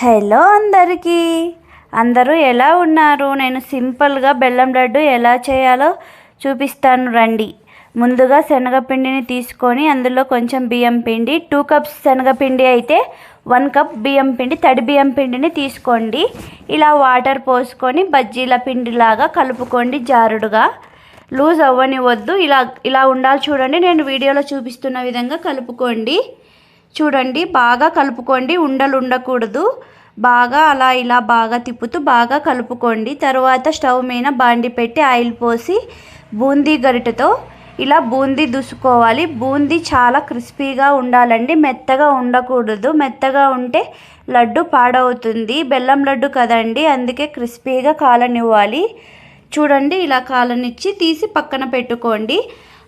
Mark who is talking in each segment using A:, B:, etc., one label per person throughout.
A: Hello అందరికీ. అందరూ ఎలా ఉన్నారు? నేను సింపుల్గా బెల్లం లడ్డు ఎలా చేయాలో చూపిస్తాను రండి. ముందుగా శనగపిండిని తీసుకొని అందులో కొంచెం బియ్యం పిండి టూ కప్స్ శనగపిండి అయితే వన్ కప్ బియ్యం పిండి తడి బియ్యం పిండిని తీసుకోండి. ఇలా వాటర్ పోసుకొని బజ్జీల పిండిలాగా కలుపుకోండి జారుడుగా. లూజ్ అవ్వనివద్దు ఇలా ఇలా ఉండాలి చూడండి. నేను వీడియోలో చూపిస్తున్న విధంగా కలుపుకోండి. చూడండి బాగా కలుపుకోండి ఉండలు ఉండకూడదు. బాగా అలా ఇలా బాగా తిప్పుతూ బాగా కలుపుకోండి. తర్వాత స్టవ్ మీద బాండి పెట్టి ఆయిల్ పోసి బూందీ గరిటతో ఇలా బూందీ దుసుకోవాలి. బూందీ చాలా క్రిస్పీగా ఉండాలండి. మెత్తగా ఉండకూడదు. మెత్తగా ఉంటే లడ్డు పాడవుతుంది. బెల్లం లడ్డు కదండి అందుకే క్రిస్పీగా కాలనివ్వాలి. చూడండి ఇలా కాలనిచ్చి తీసి పక్కన పెట్టుకోండి.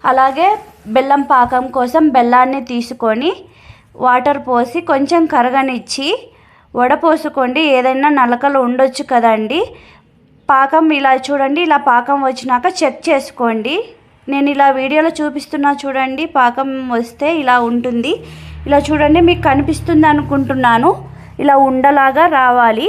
A: అలాగే బెల్లం పాకం కోసం బెల్లాన్ని తీసుకొని వాటర్ పోసి కొంచెం కరగనిచ్చి వడపోసుకోండి ఏదైనా నలకలు ఉండొచ్చు కదండి. పాకం ఇలా చూడండి. ఇలా పాకం వచ్చినాక చెక్ చేసుకోండి. నేను ఇలా వీడియోలో చూపిస్తున్నా చూడండి. పాకం వస్తే ఇలా ఉంటుంది. ఇలా చూడండి. మీకు కనిపిస్తుంది అనుకుంటున్నాను. ఇలా ఉండలాగా రావాలి.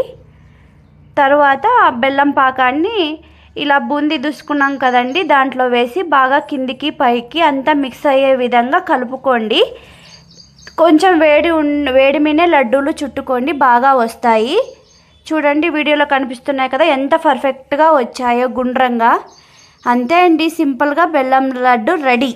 A: తర్వాత ఆ బెల్లం పాకాన్ని ఇలా బూందీ దుసుకున్నాం కదండి. దాంట్లో వేసి బాగా కిందికి పైకి అంతా మిక్స్ అయ్యే విధంగా కలుపుకోండి. కొంచెం వేడి ఉన్ వేడి మీనే లడ్డూలు చుట్టుకోండి బాగా వస్తాయి. చూడండి వీడియోలో కనిపిస్తున్నాయి కదా ఎంత పర్ఫెక్ట్గా వచ్చాయో గుండ్రంగా. అంతే అండి సింపుల్గా బెల్లం లడ్డు రెడీ.